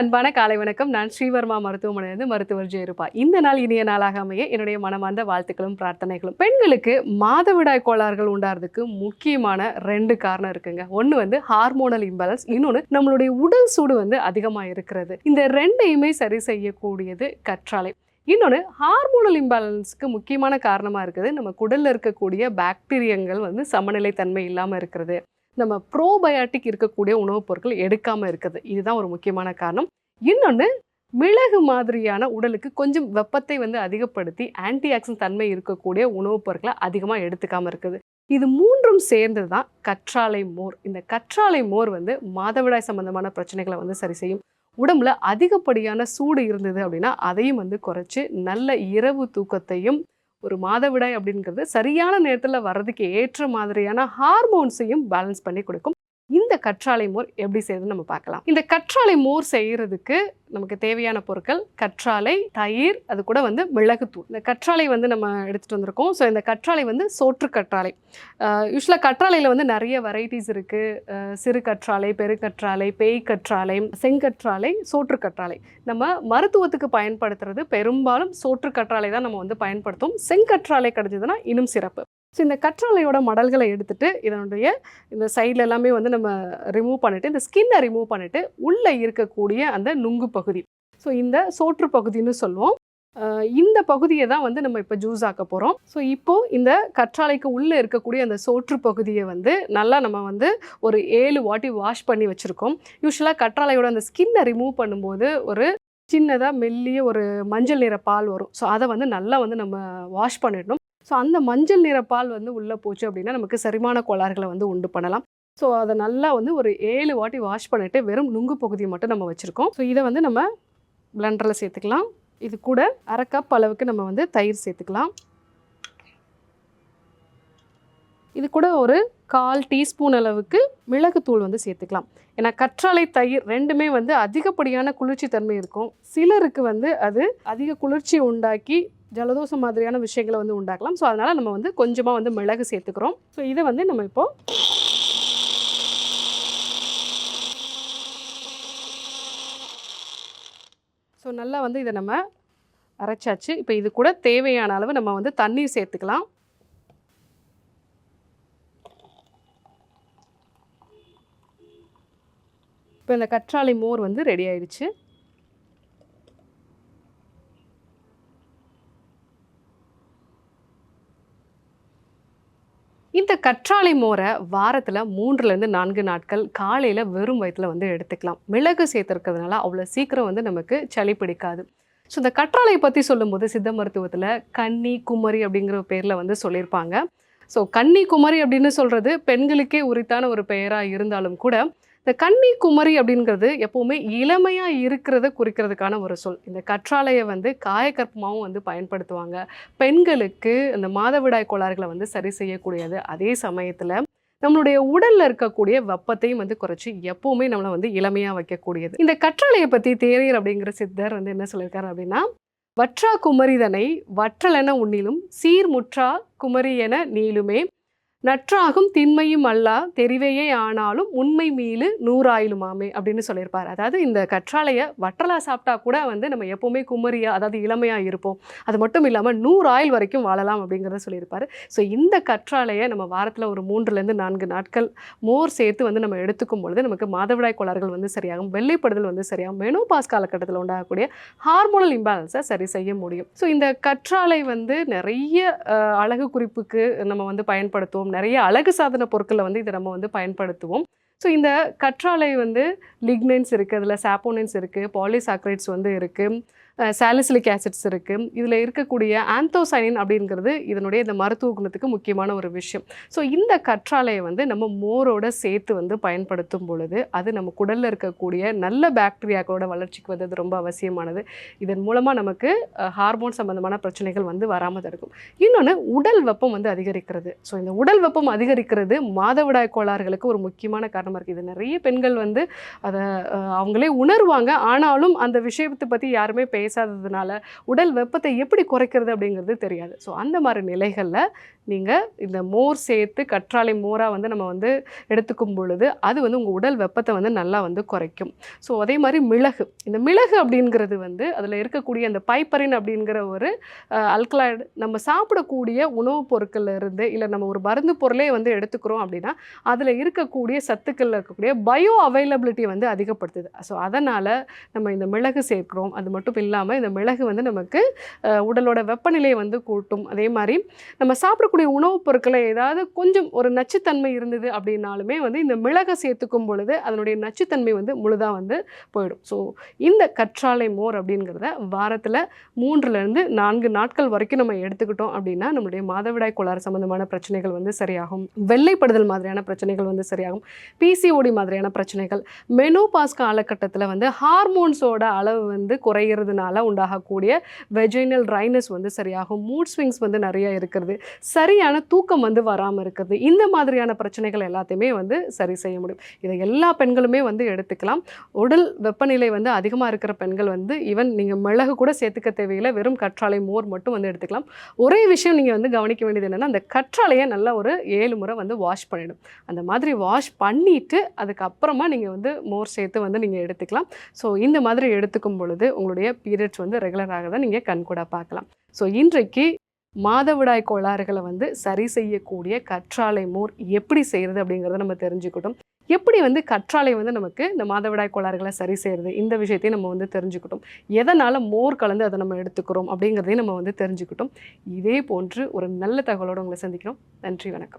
அன்பான காலை வணக்கம். நான் ஸ்ரீவர்மா மருத்துவமனையிலிருந்து மருத்துவர் ஜெயருப்பா இந்த நாள் இனிய நாளாக அமைய என்னுடைய மனமார்ந்த வாழ்த்துக்களும் பிரார்த்தனைகளும். பெண்களுக்கு மாதவிடாய் கோளாறுகள் உண்டாகிறதுக்கு முக்கியமான ரெண்டு காரணம் இருக்குங்க. ஒன்று வந்து ஹார்மோனல் இம்பேலன்ஸ் இன்னொன்று நம்மளுடைய உடல் சூடு வந்து அதிகமாக இருக்கிறது. இந்த ரெண்டையுமே சரி செய்யக்கூடியது கற்றாழை. இன்னொன்று ஹார்மோனல் இம்பேலன்ஸ்க்கு முக்கியமான காரணமாக இருக்குது. நம்ம குடலில் இருக்கக்கூடிய பாக்டீரியங்கள் வந்து சமநிலை தன்மை இல்லாமல் இருக்கிறது. நம்ம ப்ரோபயாட்டிக் இருக்கக்கூடிய உணவுப் பொருட்கள் எடுக்காமல் இருக்குது இதுதான் ஒரு முக்கியமான காரணம். இன்னொன்று மிளகு மாதிரியான உடலுக்கு கொஞ்சம் வெப்பத்தை வந்து அதிகப்படுத்தி ஆன்டி ஆக்சிடென்ட் தன்மை இருக்கக்கூடிய உணவுப் பொருட்களை அதிகமாக எடுத்துக்காமல் இருக்குது. இது மூன்றும் சேர்ந்து தான் கற்றாழை மோர். இந்த கற்றாழை மோர் வந்து மாதவிடாய் சம்பந்தமான பிரச்சனைகளை வந்து சரி செய்யும். உடம்புல அதிகப்படியான சூடு இருந்தது அப்படின்னா அதையும் வந்து குறைச்சி நல்ல இரவு தூக்கத்தையும் ஒரு மாதவிடாய் அப்படிங்கிறது சரியான நேரத்தில் வர்றதுக்கு ஏற்ற மாதிரியான ஹார்மோன்ஸையும் பேலன்ஸ் பண்ணி கொடுக்கும். இந்த கற்றாழை மோர் எப்படி செய்யறதுன்னு நம்ம பார்க்கலாம். இந்த கற்றாழை மோர் செய்யறதுக்கு நமக்கு தேவையான பொருட்கள் கற்றாழை தயிர் அது கூட வந்து மிளகுத்தூள். இந்த கற்றாழை வந்து நம்ம எடுத்துகிட்டு வந்திருக்கோம். ஸோ இந்த கற்றாழை வந்து சோற்று கற்றாழை. யூஸ்வலாக கற்றாழையில் வந்து நிறைய வெரைட்டிஸ் இருக்குது சிறு கற்றாழை பெருக்கற்றாழை பேய் கற்றாழை செங்கற்றாழை சோற்று கற்றாழை. நம்ம மருத்துவத்துக்கு பயன்படுத்துறது பெரும்பாலும் சோற்று கற்றாழை தான் நம்ம வந்து பயன்படுத்தும் செங்கற்றாழை கிடைச்சதுன்னா இன்னும் சிறப்பு. ஸோ இந்த கற்றாழையோட மடல்களை எடுத்துட்டு இதனுடைய இந்த சைடில் எல்லாமே வந்து நம்ம ரிமூவ் பண்ணிவிட்டு இந்த ஸ்கின்னை ரிமூவ் பண்ணிவிட்டு உள்ளே இருக்கக்கூடிய அந்த நுங்கு பகுதி. ஸோ இந்த சோற்று பகுதின்னு சொல்லுவோம். இந்த பகுதியை தான் வந்து நம்ம இப்போ ஜூஸ் ஆக்க போகிறோம் ஸோ இப்போது இந்த கற்றாழைக்கு உள்ளே இருக்கக்கூடிய அந்த சோற்று பகுதியை வந்து நல்லா நம்ம வந்து ஒரு ஏழு வாட்டி வாஷ் பண்ணி வச்சுருக்கோம். யூஸ்வலாக கற்றாழையோட அந்த ஸ்கின்னை ரிமூவ் பண்ணும்போது ஒரு சின்னதாக மெல்லிய ஒரு மஞ்சள் நிற பால் வரும். ஸோ அதை வந்து நல்லா வந்து நம்ம வாஷ் பண்ணிடணும். ஸோ அந்த மஞ்சள் நிற பால் வந்து உள்ளே போச்சு அப்படின்னா நமக்கு செரிமான கோளாறுகளை வந்து உண்டு பண்ணலாம். ஸோ அதை நல்லா வந்து ஒரு ஏழு வாட்டி வாஷ் பண்ணிவிட்டு வெறும் நுங்கு பகுதியை மட்டும் நம்ம வச்சுருக்கோம். ஸோ இதை வந்து நம்ம பிளண்டரில் சேர்த்துக்கலாம். இது கூட அரை கப் அளவுக்கு நம்ம வந்து தயிர் சேர்த்துக்கலாம். இது கூட ஒரு கால் டீஸ்பூன் அளவுக்கு மிளகுத்தூள் வந்து சேர்த்துக்கலாம். ஏன்னா கற்றாழை தயிர் ரெண்டுமே வந்து அதிகப்படியான குளிர்ச்சி தன்மை இருக்கும். சிலருக்கு வந்து அது அதிக குளிர்ச்சி உண்டாக்கி ஜலதோஷம் மாதிரியான விஷயங்களை வந்து உண்டாக்கலாம். ஸோ அதனால் நம்ம வந்து கொஞ்சமாக வந்து மிளகு சேர்த்துக்கிறோம். ஸோ இதை வந்து நம்ம இப்போது ஸோ நல்லா வந்து இதை நம்ம அரைச்சாச்சு. இப்போ இது கூட தேவையான அளவு நம்ம வந்து தண்ணீர் சேர்த்துக்கலாம். இப்போ இந்த கற்றாழை மோர் வந்து ரெடி ஆயிடுச்சு. இந்த கற்றாழை மோரை வாரத்தில் மூன்றுலேருந்து நான்கு நாட்கள் காலையில் வெறும் வயிற்றில் வந்து எடுத்துக்கலாம். மிளகு சேர்த்துருக்கிறதுனால அவ்வளோ சீக்கிரம் வந்து நமக்கு சளி பிடிக்காது. ஸோ இந்த கற்றாழையை பற்றி சொல்லும்போது சித்த மருத்துவத்தில் கன்னி குமரி அப்படிங்கிற பேரில் வந்து சொல்லியிருப்பாங்க. ஸோ கன்னி குமரி அப்படின்னு சொல்கிறது பெண்களுக்கே உரித்தான ஒரு பெயராக இருந்தாலும் கூட இந்த கன்னி குமரி அப்படிங்கிறது எப்போவுமே இளமையாக இருக்கிறத குறிக்கிறதுக்கான ஒரு சொல். இந்த கற்றாழையை வந்து காயக்கற்பமாகவும் வந்து பயன்படுத்துவாங்க. பெண்களுக்கு இந்த மாதவிடாய் கோளாறுகளை வந்து சரி செய்யக்கூடியது. அதே சமயத்தில் நம்மளுடைய உடலில் இருக்கக்கூடிய வெப்பத்தையும் வந்து குறைச்சி எப்போவுமே நம்மளை வந்து இளமையாக வைக்கக்கூடியது. இந்த கற்றாழையை பற்றி தேரியர் அப்படிங்கிற சித்தர் வந்து என்ன சொல்லியிருக்காரு அப்படின்னா வற்றா குமரிதனை வற்றலென உண்ணிலும் சீர்முற்றா குமரி என நீளுமே நற்றாகும் திண்மையும் அல்லா தெரிவையே ஆனாலும் உண்மை மீளு நூறாயிலுமாமே அப்படின்னு சொல்லியிருப்பார். அதாவது இந்த கற்றாழையை வற்றலா சாப்பிட்டா கூட வந்து நம்ம எப்போவுமே குமரியா அதாவது இளமையாக இருப்போம். அது மட்டும் இல்லாமல் நூறு ஆயில் வரைக்கும் வாழலாம் அப்படிங்கிறத சொல்லியிருப்பார். ஸோ இந்த கற்றாழையை நம்ம வாரத்தில் ஒரு மூன்றுலேருந்து நான்கு நாட்கள் மோர் சேர்த்து வந்து நம்ம எடுத்துக்கும் பொழுது நமக்கு மாதவிடாய் கோளாறுகள் வந்து சரியாகும் வெள்ளைப்படுதல் வந்து சரியாகும் மெனோபாஸ் காலகட்டத்தில் உண்டாகக்கூடிய ஹார்மோனல் இம்பேலன்ஸை சரி செய்ய முடியும். ஸோ இந்த கற்றாழை வந்து நிறைய அழகு குறிப்புக்கு நம்ம வந்து பயன்படுத்துவோம் நிறைய அழகு சாதன பொருட்களை வந்து இதை நம்ம வந்து பயன்படுத்துவோம். ஸோ இந்த கற்றாழை வந்து லிக்னைன்ஸ் இருக்குது அதில் சாப்போனைன்ஸ் இருக்குது பாலிசாக்ரைட்ஸ் வந்து இருக்குது சாலிசிலிக் ஆசிட்ஸ் இருக்குது இதில் இருக்கக்கூடிய ஆந்தோசைனின் அப்படிங்கிறது இதனுடைய இந்த மருத்துவ குணத்துக்கு முக்கியமான ஒரு விஷயம். ஸோ இந்த கற்றாழையை வந்து நம்ம மோரோட சேர்த்து வந்து பயன்படுத்தும் பொழுது அது நம்ம குடலில் இருக்கக்கூடிய நல்ல பாக்டீரியாக்களோட வளர்ச்சிக்கு வந்து அது ரொம்ப அவசியமானது. இதன் மூலமாக நமக்கு ஹார்மோன் சம்மந்தமான பிரச்சனைகள் வந்து வராமல் தடுக்கும் இன்னொன்று உடல் வெப்பம் வந்து அதிகரிக்கிறது. ஸோ இந்த உடல் வெப்பம் அதிகரிக்கிறது மாதவிடாய் கோளாறுகளுக்கு ஒரு முக்கியமான காரணமாக இருக்குது இது நிறைய பெண்கள் வந்து அதை அவங்களே உணர்வாங்க. ஆனாலும் அந்த விஷயத்தை பற்றி யாருமே பேச பேசாததுனால உடல் வெப்பத்தை எப்படி குறைக்கிறது அப்படிங்கிறது தெரியாது. ஸோ அந்த மாதிரி நிலைகளில் நீங்கள் இந்த மோர் சேர்த்து கற்றாழை மோராக வந்து நம்ம வந்து எடுத்துக்கும் பொழுது அது வந்து உங்கள் உடல் வெப்பத்தை வந்து நல்லா வந்து குறைக்கும். ஸோ அதே மாதிரி மிளகு. இந்த மிளகு அப்படிங்கிறது வந்து அதில் இருக்கக்கூடிய அந்த பைப்பரின் அப்படிங்கிற ஒரு அல்கலாய்டு நம்ம சாப்பிடக்கூடிய உணவுப் பொருட்களில் இருந்து இல்லை நம்ம ஒரு மருந்து பொருளே வந்து எடுத்துக்கிறோம் அப்படின்னா அதில் இருக்கக்கூடிய சத்துக்களில் இருக்கக்கூடிய பயோ அவைலபிலிட்டி வந்து அதிகப்படுத்துது. ஸோ அதனால் நம்ம இந்த மிளகு சேர்க்கிறோம். அது மட்டும் இல்லாமல் இந்த மிளகு வந்து நமக்கு உடலோட வெப்பநிலையை வந்து கூட்டும். அதே மாதிரி நம்ம சாப்பிடக்கூடிய உணவுப் பொருட்களை ஏதாவது கொஞ்சம் ஒரு நச்சுத்தன்மை இருந்தது அப்படின்னாலுமே வந்து இந்த மிளகை சேர்த்துக்கும் பொழுது அதனுடைய நச்சுத்தன்மை வந்து முழுதாக வந்து போயிடும். ஸோ இந்த கற்றாழை மோர் அப்படிங்கிறத வாரத்தில் மூன்றுலேருந்து நான்கு நாட்கள் வரைக்கும் நம்ம எடுத்துக்கிட்டோம் அப்படின்னா நம்மளுடைய மாதவிடாய் கோளாறு சம்மந்தமான பிரச்சனைகள் வந்து சரியாகும். வெள்ளைப்படுதல் மாதிரியான பிரச்சனைகள் வந்து சரியாகும். பிசிஓடி மாதிரியான பிரச்சனைகள். மெனோபாஸ் காலகட்டத்தில் வந்து ஹார்மோன்ஸோட அளவு வந்து இருக்கிறதுனால உண்டாகக்கூடிய வெஜைனல் ட்ரைனஸ் வந்து சரியாகும் மூட் ஸ்விங்ஸ் வந்து நிறைய இருக்கிறது சரியான தூக்கம் வந்து வராமல் இருக்கிறது இந்த மாதிரியான பிரச்சனைகள் எல்லாத்தையுமே வந்து சரி செய்ய முடியும். இதை எல்லா பெண்களுமே வந்து எடுத்துக்கலாம். உடல் வெப்பநிலை வந்து அதிகமாக இருக்கிற பெண்கள் வந்து ஈவன் நீங்கள் மிளகு கூட சேர்த்துக்க தேவையில்லை வெறும் கற்றாழை மோர் மட்டும் வந்து எடுத்துக்கலாம். ஒரே விஷயம் நீங்கள் வந்து கவனிக்க வேண்டியது என்னென்னா அந்த கற்றாழையை நல்லா ஒரு ஏழு முறை வந்து வாஷ் பண்ணிடும் அந்த மாதிரி வாஷ் பண்ணிவிட்டு அதுக்கப்புறமா நீங்கள் வந்து மோர் சேர்த்து வந்து நீங்கள் எடுத்துக்கலாம். ஸோ இந்த மாதிரி எடுத்துக்கும் பொழுது உங்களுடைய பீரியட்ஸ் வந்து ரெகுலராக தான் நீங்கள் கண்கூட பார்க்கலாம். ஸோ இன்றைக்கு மாதவிடாய் கோளாறுகளை வந்து சரி செய்யக்கூடிய கற்றாழை மோர் எப்படி செய்கிறது அப்படிங்கிறத நம்ம தெரிஞ்சுக்கிட்டோம். எப்படி வந்து கற்றாழை வந்து நமக்கு இந்த மாதவிடாய் கோளாறுகளை சரி செய்கிறது இந்த விஷயத்தையும் நம்ம வந்து தெரிஞ்சுக்கிட்டோம். எதனால் மோர் கலந்து அதை நம்ம எடுத்துக்கிறோம் அப்படிங்கிறதையும் நம்ம வந்து தெரிஞ்சுக்கிட்டோம். இதே போன்று ஒரு நல்ல தகவலோடு உங்களை சந்திக்கிறோம். நன்றி வணக்கம்.